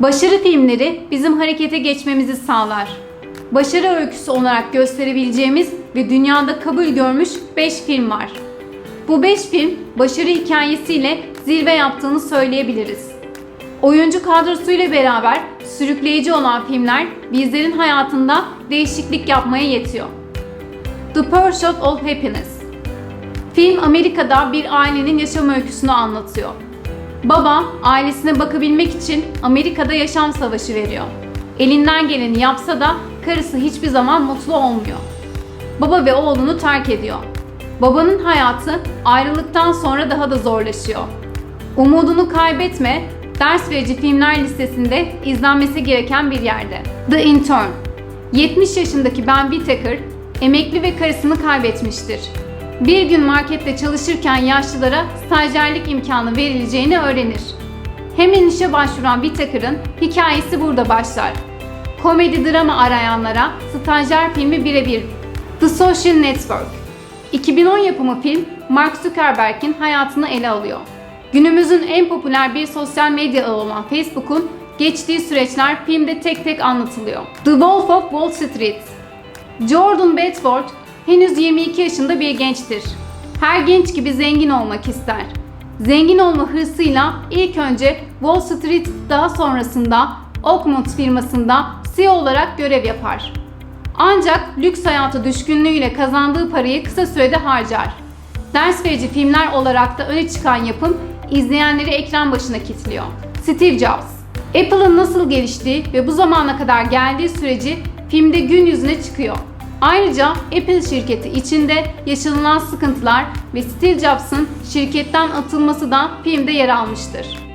Başarı filmleri bizim harekete geçmemizi sağlar. Başarı öyküsü olarak gösterebileceğimiz ve dünyada kabul görmüş 5 film var. Bu 5 film başarı hikayesiyle zirve yaptığını söyleyebiliriz. Oyuncu kadrosuyla beraber sürükleyici olan filmler bizlerin hayatında değişiklik yapmaya yetiyor. The Pursuit of Happiness Film Amerika'da bir ailenin yaşam öyküsünü anlatıyor. Baba ailesine bakabilmek için Amerika'da yaşam savaşı veriyor. Elinden geleni yapsa da karısı hiçbir zaman mutlu olmuyor. Baba ve oğlunu terk ediyor. Babanın hayatı ayrılıktan sonra daha da zorlaşıyor. Umudunu kaybetme, ders verici filmler listesinde izlenmesi gereken bir yerde. The Intern 70 yaşındaki Ben Whittaker, emekli ve karısını kaybetmiştir. Bir gün markette çalışırken yaşlılara stajyerlik imkanı verileceğini öğrenir. Hemen işe başvuran Whittaker'ın hikayesi burada başlar. Komedi drama arayanlara stajyer filmi birebir. The Social Network 2010 yapımı film Mark Zuckerberg'in hayatını ele alıyor. Günümüzün en popüler bir sosyal medya ağı olan Facebook'un geçtiği süreçler filmde tek tek anlatılıyor. The Wolf of Wall Street Jordan Bedford henüz 22 yaşında bir gençtir. Her genç gibi zengin olmak ister. Zengin olma hırsıyla ilk önce Wall Street daha sonrasında Oakmont firmasında CEO olarak görev yapar. Ancak lüks hayatı düşkünlüğüyle kazandığı parayı kısa sürede harcar. Ders verici filmler olarak da öne çıkan yapım izleyenleri ekran başına kilitliyor. Steve Jobs Apple'ın nasıl geliştiği ve bu zamana kadar geldiği süreci filmde gün yüzüne çıkıyor. Ayrıca Apple şirketi içinde yaşanılan sıkıntılar ve Steve Jobs'ın şirketten atılması da filmde yer almıştır.